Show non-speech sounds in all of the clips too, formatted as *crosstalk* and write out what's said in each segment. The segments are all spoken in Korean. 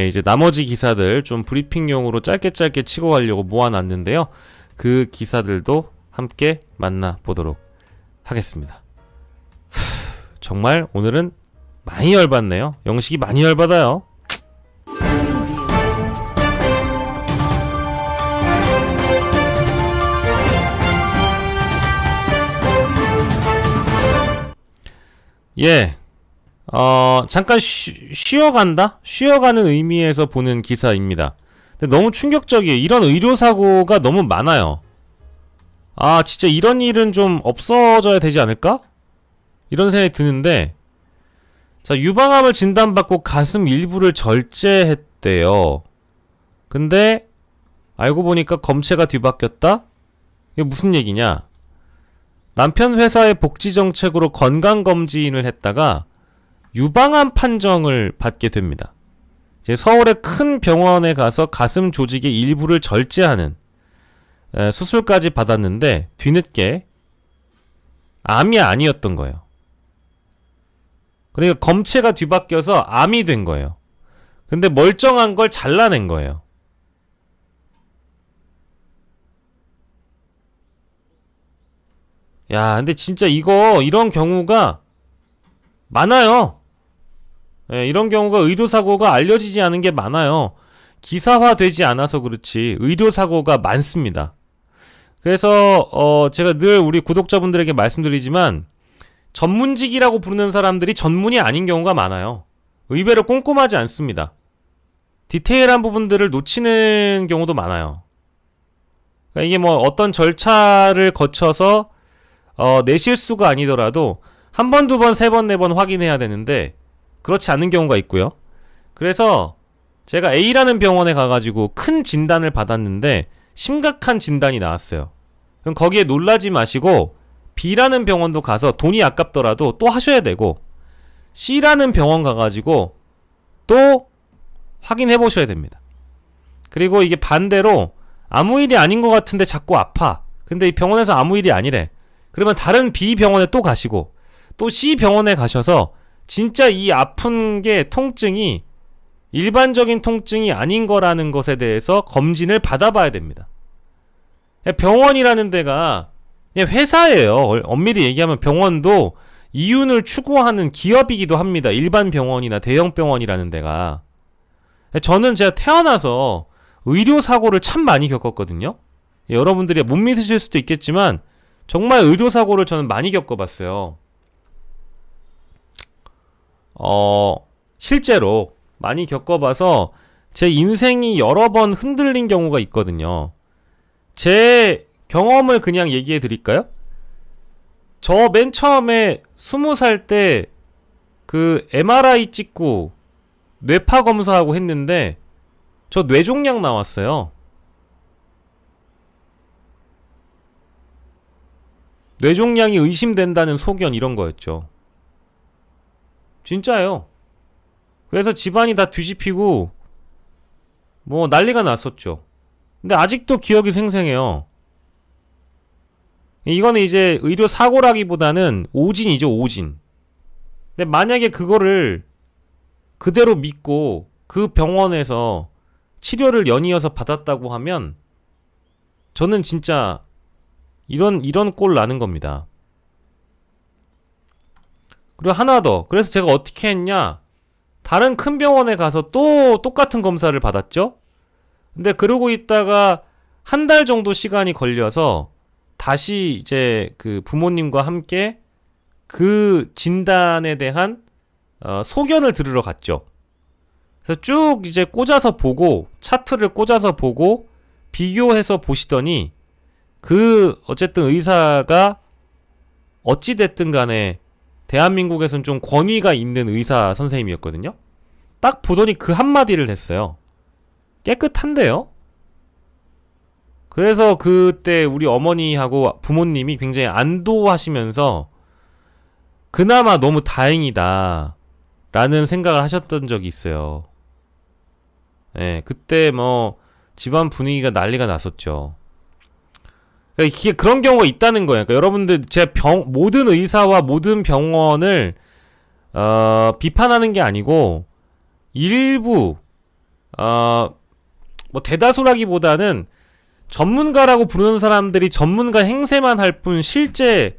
예, 이제 나머지 기사들 좀 브리핑용으로 짧게 짧게 치고 가려고 모아놨는데요. 그 기사들도 함께 만나보도록 하겠습니다. 후, 정말 오늘은 많이 열받네요. 영식이 많이 열받아요. 예. 어, 잠깐 쉬, 쉬어간다? 쉬어가는 의미에서 보는 기사입니다. 근데 너무 충격적이에요. 이런 의료사고가 너무 많아요. 아, 진짜 이런 일은 좀 없어져야 되지 않을까? 이런 생각이 드는데, 자, 유방암을 진단받고 가슴 일부를 절제했대요. 근데, 알고 보니까 검체가 뒤바뀌었다? 이게 무슨 얘기냐? 남편 회사의 복지 정책으로 건강 검진을 했다가 유방암 판정을 받게 됩니다. 이제 서울의 큰 병원에 가서 가슴 조직의 일부를 절제하는 에, 수술까지 받았는데 뒤늦게 암이 아니었던 거예요. 그러니까 검체가 뒤바뀌어서 암이 된 거예요. 근데 멀쩡한 걸 잘라낸 거예요. 야, 근데 진짜 이거 이런 경우가 많아요. 예, 이런 경우가 의료사고가 알려지지 않은 게 많아요. 기사화되지 않아서 그렇지 의료사고가 많습니다. 그래서 어 제가 늘 우리 구독자분들에게 말씀드리지만 전문직이라고 부르는 사람들이 전문이 아닌 경우가 많아요. 의외로 꼼꼼하지 않습니다. 디테일한 부분들을 놓치는 경우도 많아요. 그러니까 이게 뭐 어떤 절차를 거쳐서 어, 내 실수가 아니더라도 한 번, 두 번, 세 번, 네 번 확인해야 되는데 그렇지 않은 경우가 있고요. 그래서 제가 A라는 병원에 가가지고 큰 진단을 받았는데 심각한 진단이 나왔어요. 그럼 거기에 놀라지 마시고 B라는 병원도 가서 돈이 아깝더라도 또 하셔야 되고 C라는 병원 가가지고 또 확인해 보셔야 됩니다. 그리고 이게 반대로 아무 일이 아닌 것 같은데 자꾸 아파. 근데 이 병원에서 아무 일이 아니래. 그러면 다른 B 병원에 또 가시고 또 C 병원에 가셔서 진짜 이 아픈 게 통증이 일반적인 통증이 아닌 거라는 것에 대해서 검진을 받아봐야 됩니다. 병원이라는 데가 그냥 회사예요. 엄밀히 얘기하면 병원도 이윤을 추구하는 기업이기도 합니다. 일반 병원이나 대형 병원이라는 데가. 저는 제가 태어나서 의료 사고를 참 많이 겪었거든요. 여러분들이 못 믿으실 수도 있겠지만 정말 의료사고를 저는 많이 겪어봤어요. 어, 실제로 많이 겪어봐서 제 인생이 여러 번 흔들린 경우가 있거든요. 제 경험을 그냥 얘기해 드릴까요? 저 맨 처음에 스무 살 때 그 MRI 찍고 뇌파 검사하고 했는데 저 뇌종양 나왔어요. 뇌종양이 의심된다는 소견 이런 거였죠. 진짜요. 그래서 집안이 다 뒤집히고 뭐 난리가 났었죠. 근데 아직도 기억이 생생해요. 이거는 이제 의료 사고라기보다는 오진이죠, 오진. 근데 만약에 그거를 그대로 믿고 그 병원에서 치료를 연이어서 받았다고 하면 저는 진짜 이런 이런 꼴 나는 겁니다. 그리고 하나 더. 그래서 제가 어떻게 했냐? 다른 큰 병원에 가서 또 똑같은 검사를 받았죠? 근데 그러고 있다가 한 달 정도 시간이 걸려서 다시 이제 그 부모님과 함께 그 진단에 대한 어, 소견을 들으러 갔죠. 그래서 쭉 이제 꽂아서 보고 차트를 꽂아서 보고 비교해서 보시더니 그 어쨌든 의사가 어찌 됐든 간에 대한민국에선 좀 권위가 있는 의사 선생님이었거든요. 딱 보더니 그 한마디를 했어요. 깨끗한데요? 그래서 그때 우리 어머니하고 부모님이 굉장히 안도하시면서 그나마 너무 다행이다. 라는 생각을 하셨던 적이 있어요. 예, 네, 그때 뭐 집안 분위기가 난리가 났었죠. 그러니까 이게 그런 경우가 있다는 거예요. 그러니까 여러분들 제가 병 모든 의사와 모든 병원을 어, 비판하는 게 아니고 일부 어, 뭐 대다수라기보다는 전문가라고 부르는 사람들이 전문가 행세만 할 뿐 실제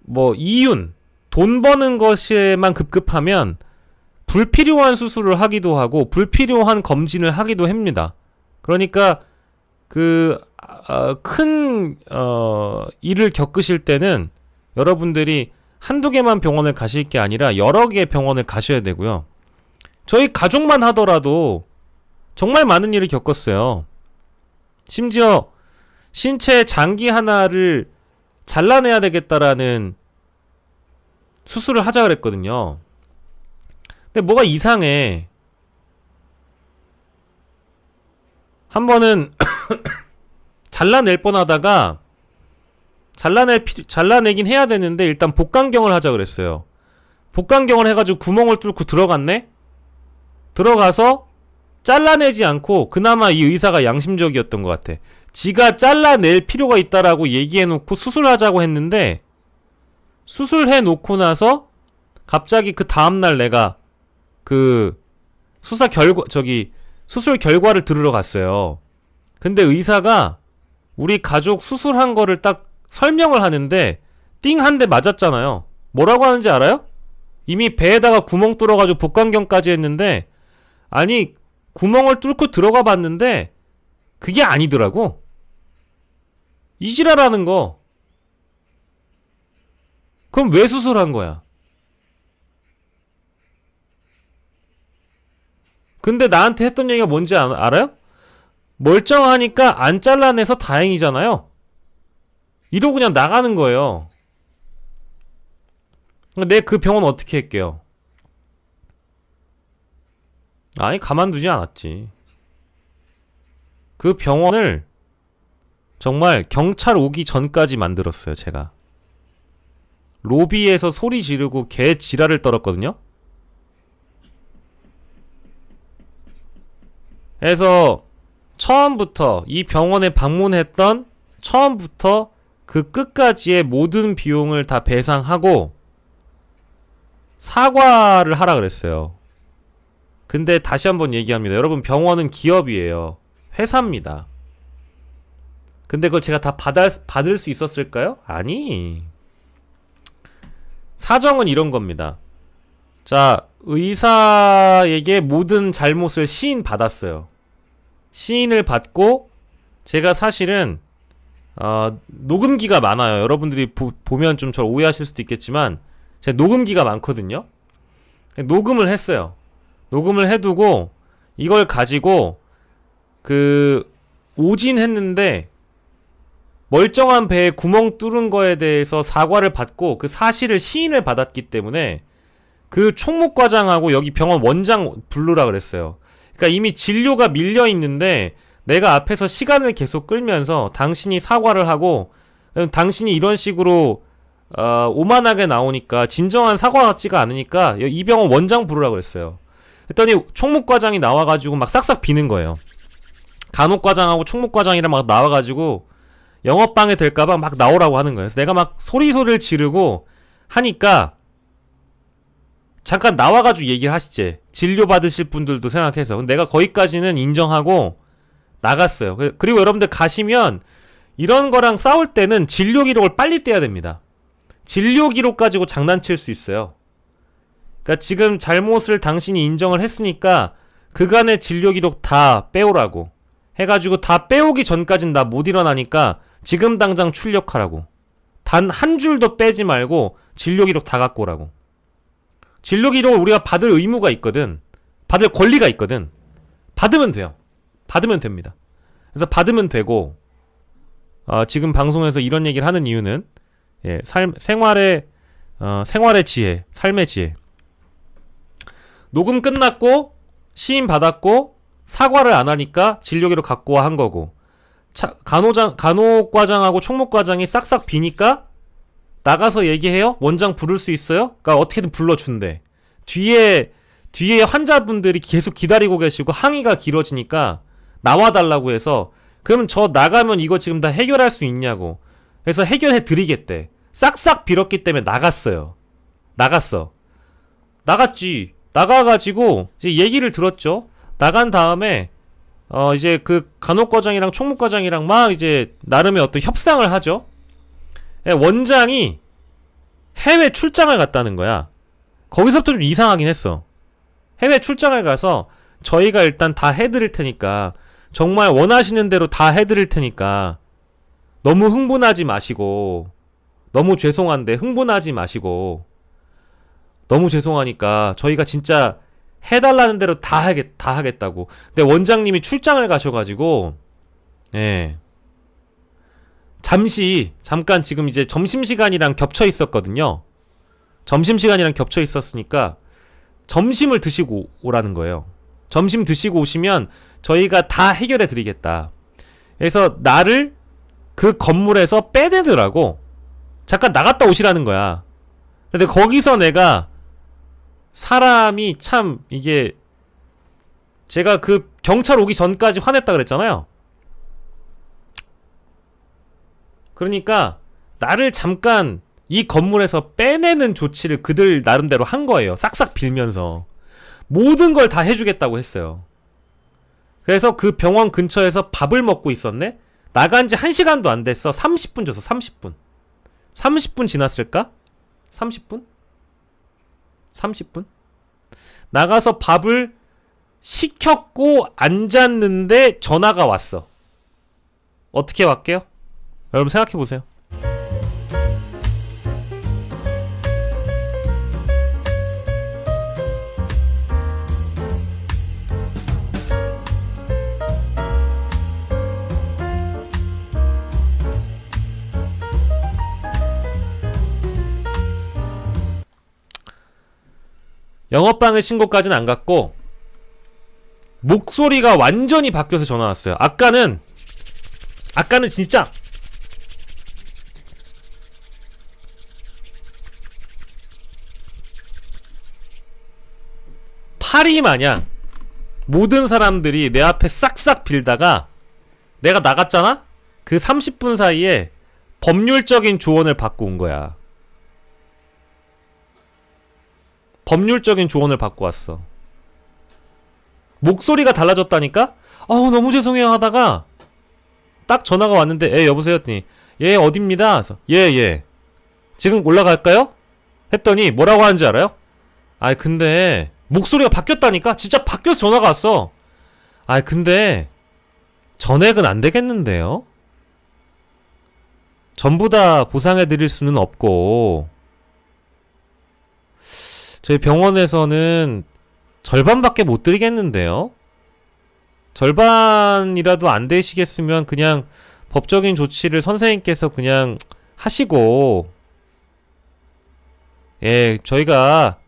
뭐 이윤 돈 버는 것에만 급급하면 불필요한 수술을 하기도 하고 불필요한 검진을 하기도 합니다. 그러니까 그 큰 어, 일을 겪으실 때는 여러분들이 한두 개만 병원을 가실 게 아니라 여러 개 병원을 가셔야 되고요. 저희 가족만 하더라도 정말 많은 일을 겪었어요. 심지어 신체 장기 하나를 잘라내야 되겠다라는 수술을 하자 그랬거든요. 근데 뭐가 이상해. 한 번은 잘라낼 뻔하다가 잘라낼 피, 잘라내긴 해야 되는데 일단 복강경을 하자 그랬어요. 복강경을 해가지고 구멍을 뚫고 들어갔네. 들어가서 잘라내지 않고 그나마 이 의사가 양심적이었던 것 같아. 지가 잘라낼 필요가 있다라고 얘기해놓고 수술하자고 했는데 수술해 놓고 나서 갑자기 그 다음날 내가 그 수사 결과 저기 수술 결과를 들으러 갔어요. 근데 의사가 우리 가족 수술한 거를 딱 설명을 하는데 띵 한 대 맞았잖아요. 뭐라고 하는지 알아요? 이미 배에다가 구멍 뚫어가지고 복강경까지 했는데 아니 구멍을 뚫고 들어가 봤는데 그게 아니더라고. 이지랄하는 거. 그럼 왜 수술한 거야? 근데 나한테 했던 얘기가 뭔지 아- 알아요? 멀쩡하니까 안 잘라내서 다행이잖아요. 이러고 그냥 나가는 거예요. 내 그 병원 어떻게 할게요? 아니, 가만두지 않았지. 그 병원을 정말 경찰 오기 전까지 만들었어요, 제가. 로비에서 소리 지르고 개 지랄을 떨었거든요? 그래서 처음부터 이 병원에 방문했던 처음부터 그 끝까지의 모든 비용을 다 배상하고 사과를 하라 그랬어요. 근데 다시 한번 얘기합니다. 여러분 병원은 기업이에요. 회사입니다. 근데 그걸 제가 다 받을, 받을 수 있었을까요? 아니. 사정은 이런 겁니다. 자, 의사에게 모든 잘못을 시인 받았어요. 시인을 받고 제가 사실은 어, 녹음기가 많아요. 여러분들이 보, 보면 좀 저를 오해하실 수도 있겠지만 제가 녹음기가 많거든요. 녹음을 했어요. 녹음을 해두고 이걸 가지고 그 오진했는데 멀쩡한 배에 구멍 뚫은 거에 대해서 사과를 받고 그 사실을 시인을 받았기 때문에 그 총무과장하고 여기 병원 원장 부르라 그랬어요. 그러니까 이미 진료가 밀려 있는데 내가 앞에서 시간을 계속 끌면서 당신이 사과를 하고 음, 당신이 이런 식으로 어, 오만하게 나오니까 진정한 사과 같지가 않으니까 이 병원 원장 부르라 그랬어요. 했더니 총무과장이 나와가지고 막 싹싹 비는 거예요. 간호과장하고 총무과장이랑 막 나와가지고 영업방해 될까봐 막 나오라고 하는 거예요. 그래서 내가 막 소리소리를 지르고 하니까 잠깐 나와가지고 얘기를 하시지. 진료 받으실 분들도 생각해서. 내가 거기까지는 인정하고 나갔어요. 그- 그리고 여러분들 가시면 이런 거랑 싸울 때는 진료 기록을 빨리 떼야 됩니다. 진료 기록 가지고 장난칠 수 있어요. 그러니까 지금 잘못을 당신이 인정을 했으니까 그간의 진료 기록 다 빼오라고. 해가지고 다 빼오기 전까진 나 못 일어나니까 지금 당장 출력하라고. 단 한 줄도 빼지 말고 진료 기록 다 갖고 오라고. 진료 기록을 우리가 받을 의무가 있거든. 받을 권리가 있거든. 받으면 돼요. 받으면 됩니다. 그래서 받으면 되고, 어, 지금 방송에서 이런 얘기를 하는 이유는, 예, 삶, 생활의, 어, 생활의 지혜, 삶의 지혜. 녹음 끝났고, 시인 받았고, 사과를 안 하니까 진료기로 갖고 와 한 거고, 차, 간호장, 간호과장하고 총무과장이 싹싹 비니까, 나가서 얘기해요? 원장 부를 수 있어요? 그러니까 어떻게든 불러준대. 뒤에 뒤에 환자분들이 계속 기다리고 계시고 항의가 길어지니까 나와 달라고 해서 그러면 저 나가면 이거 지금 다 해결할 수 있냐고. 그래서 해결해 드리겠대. 싹싹 빌었기 때문에 나갔어요. 나갔어. 나갔지. 나가가지고 이제 얘기를 들었죠. 나간 다음에 어 이제 그 간호과장이랑 총무과장이랑 막 이제 나름의 어떤 협상을 하죠. 예, 원장이 해외 출장을 갔다는 거야. 거기서부터 좀 이상하긴 했어. 해외 출장을 가서 저희가 일단 다 해드릴 테니까 정말 원하시는 대로 다 해드릴 테니까 너무 흥분하지 마시고 너무 죄송한데 흥분하지 마시고 너무 죄송하니까 저희가 진짜 해달라는 대로 다 하겠 다 하겠다고. 근데 원장님이 출장을 가셔가지고 예 잠시 잠깐 지금 이제 점심 시간이랑 겹쳐 있었거든요. 점심 시간이랑 겹쳐 있었으니까 점심을 드시고 오라는 거예요. 점심 드시고 오시면 저희가 다 해결해 드리겠다. 그래서 나를 그 건물에서 빼내더라고. 잠깐 나갔다 오시라는 거야. 근데 거기서 내가 사람이 참 이게 제가 그 경찰 오기 전까지 화냈다 그랬잖아요. 그러니까 나를 잠깐 이 건물에서 빼내는 조치를 그들 나름대로 한 거예요. 싹싹 빌면서. 모든 걸 다 해주겠다고 했어요. 그래서 그 병원 근처에서 밥을 먹고 있었네? 나간 지 1시간도 안 됐어. 30분 줬어, 30분. 30분 지났을까? 30분? 30분? 나가서 밥을 시켰고 앉았는데 전화가 왔어. 어떻게 왔게요? 여러분 생각해 보세요. 영업방해 신고까지는 안 갔고 목소리가 완전히 바뀌어서 전화 왔어요. 아까는 아까는 진짜 파리 마냥 모든 사람들이 내 앞에 싹싹 빌다가 내가 나갔잖아? 그 30분 사이에 법률적인 조언을 받고 온 거야. 법률적인 조언을 받고 왔어. 목소리가 달라졌다니까? 어우, 너무 죄송해요 하다가 딱 전화가 왔는데, 예, 여보세요? 했더니, 예, 어딥니다. 그래서, 예, 예. 지금 올라갈까요? 했더니, 뭐라고 하는지 알아요? 아이, 근데, 목소리가 바뀌었다니까? 진짜 바뀌어서 전화가 왔어. 아이, 근데, 전액은 안 되겠는데요? 전부 다 보상해 드릴 수는 없고, 저희 병원에서는 절반밖에 못 드리겠는데요? 절반이라도 안 되시겠으면 그냥 법적인 조치를 선생님께서 그냥 하시고, 예, 저희가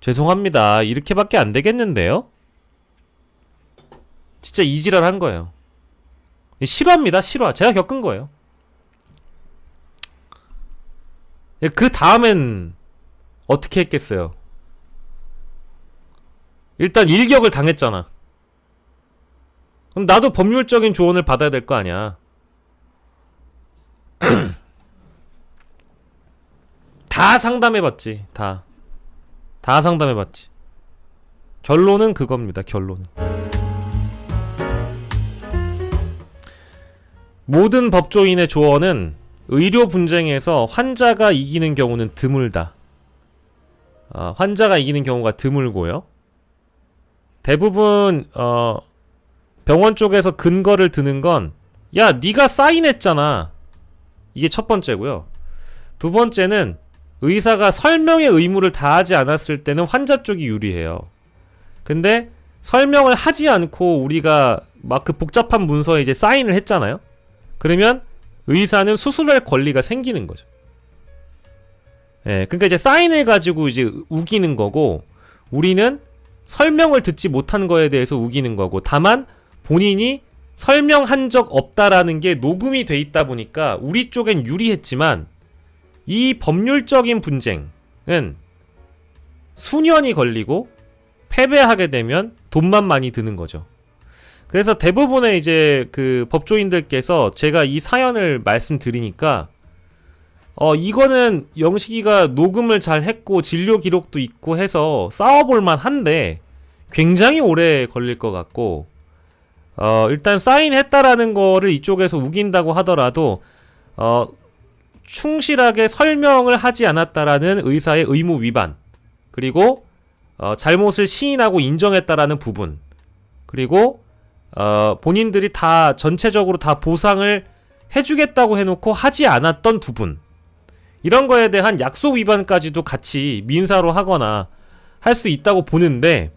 죄송합니다. 이렇게밖에 안 되겠는데요? 진짜 이지랄 한 거예요. 실화입니다, 실화. 제가 겪은 거예요. 예, 그 다음엔 어떻게 했겠어요? 일단 일격을 당했잖아. 그럼 나도 법률적인 조언을 받아야 될 거 아니야. *clears throat* 다 상담해봤지. 다. 다 상담해봤지. 결론은 그겁니다. 결론은. 모든 법조인의 조언은 의료 분쟁에서 환자가 이기는 경우는 드물다. 아, 환자가 이기는 경우가 드물고요. 대부분 어 병원 쪽에서 근거를 드는 건 야, 네가 사인했잖아. 이게 첫 번째고요. 두 번째는 의사가 설명의 의무를 다하지 않았을 때는 환자 쪽이 유리해요. 근데 설명을 하지 않고 우리가 막 그 복잡한 문서에 이제 사인을 했잖아요. 그러면 의사는 수술할 권리가 생기는 거죠. 예, 그러니까 이제 사인을 가지고 이제 우기는 거고 우리는 설명을 듣지 못한 거에 대해서 우기는 거고 다만 본인이 설명한 적 없다라는 게 녹음이 돼 있다 보니까 우리 쪽엔 유리했지만 이 법률적인 분쟁은 수년이 걸리고 패배하게 되면 돈만 많이 드는 거죠. 그래서 대부분의 이제 그 법조인들께서 제가 이 사연을 말씀드리니까 어 이거는 영식이가 녹음을 잘 했고 진료 기록도 있고 해서 싸워볼 만한데 굉장히 오래 걸릴 것 같고 어, 일단 사인했다라는 거를 이쪽에서 우긴다고 하더라도 어, 충실하게 설명을 하지 않았다라는 의사의 의무 위반 그리고 어, 잘못을 시인하고 인정했다라는 부분 그리고 어, 본인들이 다 전체적으로 다 보상을 해주겠다고 해놓고 하지 않았던 부분 이런 거에 대한 약속 위반까지도 같이 민사로 하거나 할 수 있다고 보는데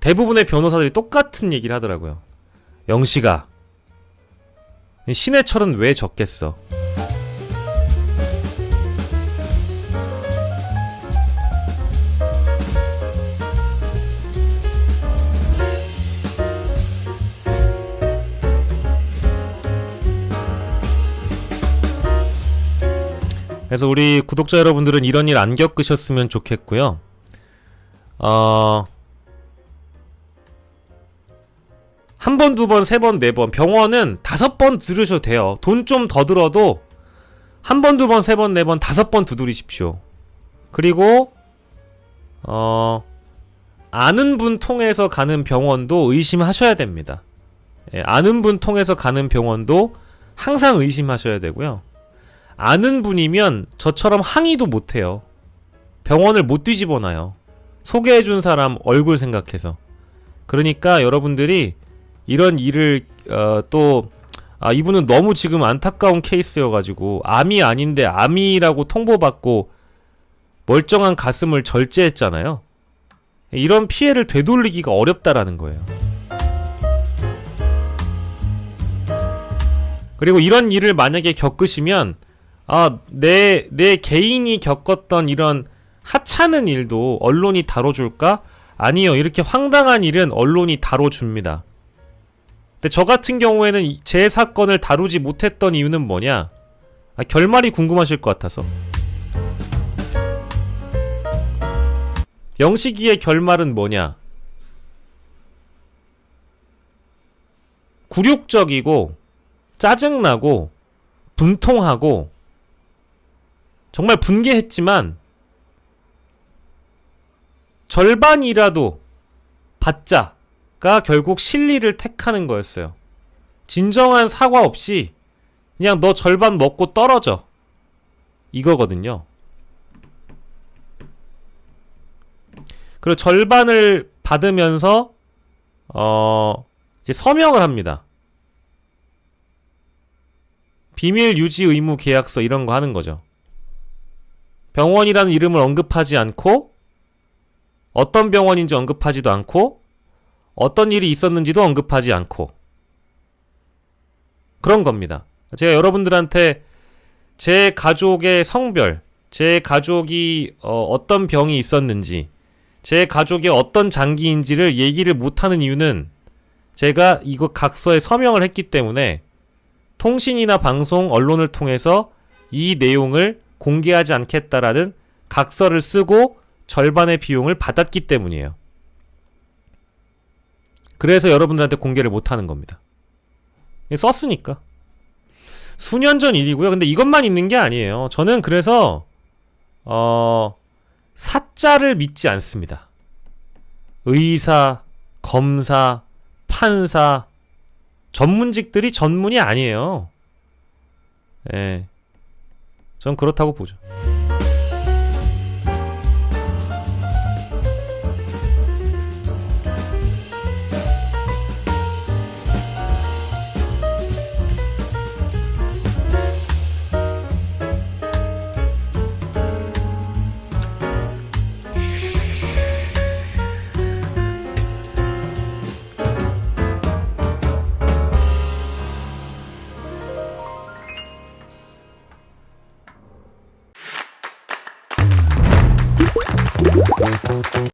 대부분의 변호사들이 똑같은 얘기를 하더라고요. 영식아, 신의 철은 왜 적겠어? 그래서 우리 구독자 여러분들은 이런 일 안 겪으셨으면 좋겠고요. 어, 한 번, 두 번, 세 번, 네 번. 병원은 다섯 번 들으셔도 돼요. 돈 좀 더 들어도 한 번, 두 번, 세 번, 네 번, 다섯 번 두드리십시오. 그리고, 어, 아는 분 통해서 가는 병원도 의심하셔야 됩니다. 예, 아는 분 통해서 가는 병원도 항상 의심하셔야 되고요. 아는 분이면 저처럼 항의도 못해요. 병원을 못 뒤집어 놔요. 소개해준 사람 얼굴 생각해서. 그러니까 여러분들이 이런 일을 어, 또 아, 이분은 너무 지금 안타까운 케이스여가지고 암이 아닌데 암이라고 통보받고 멀쩡한 가슴을 절제했잖아요. 이런 피해를 되돌리기가 어렵다라는 거예요. 그리고 이런 일을 만약에 겪으시면 아, 내, 내 개인이 겪었던 이런 하찮은 일도 언론이 다뤄줄까? 아니요. 이렇게 황당한 일은 언론이 다뤄줍니다. 근데 저 같은 경우에는 이- 제 사건을 다루지 못했던 이유는 뭐냐? 아, 결말이 궁금하실 것 같아서. 영식이의 결말은 뭐냐? 굴욕적이고, 짜증나고, 분통하고, 정말 분개했지만, 절반이라도 받자가 결국 실리를 택하는 거였어요. 진정한 사과 없이 그냥 너 절반 먹고 떨어져. 이거거든요. 그리고 절반을 받으면서 어 이제 서명을 합니다. 비밀 유지 의무 계약서 이런 거 하는 거죠. 병원이라는 이름을 언급하지 않고 어떤 병원인지 언급하지도 않고 어떤 일이 있었는지도 언급하지 않고 그런 겁니다. 제가 여러분들한테 제 가족의 성별, 제 가족이 어, 떤 병이 있었는지, 제 가족의 어떤 장기인지를 얘기를 못하는 이유는 제가 이거 각서에 서명을 했기 때문에 통신이나 방송, 언론을 통해서 이 내용을 공개하지 않겠다라는 각서를 쓰고 절반의 비용을 받았기 때문이에요. 그래서 여러분들한테 공개를 못하는 겁니다. 썼으니까. 수년 전 일이고요. 근데 이것만 있는 게 아니에요. 저는 그래서 어 사자를 믿지 않습니다. 의사, 검사, 판사 전문직들이 전문이 아니에요. 예. 전 그렇다고 보죠.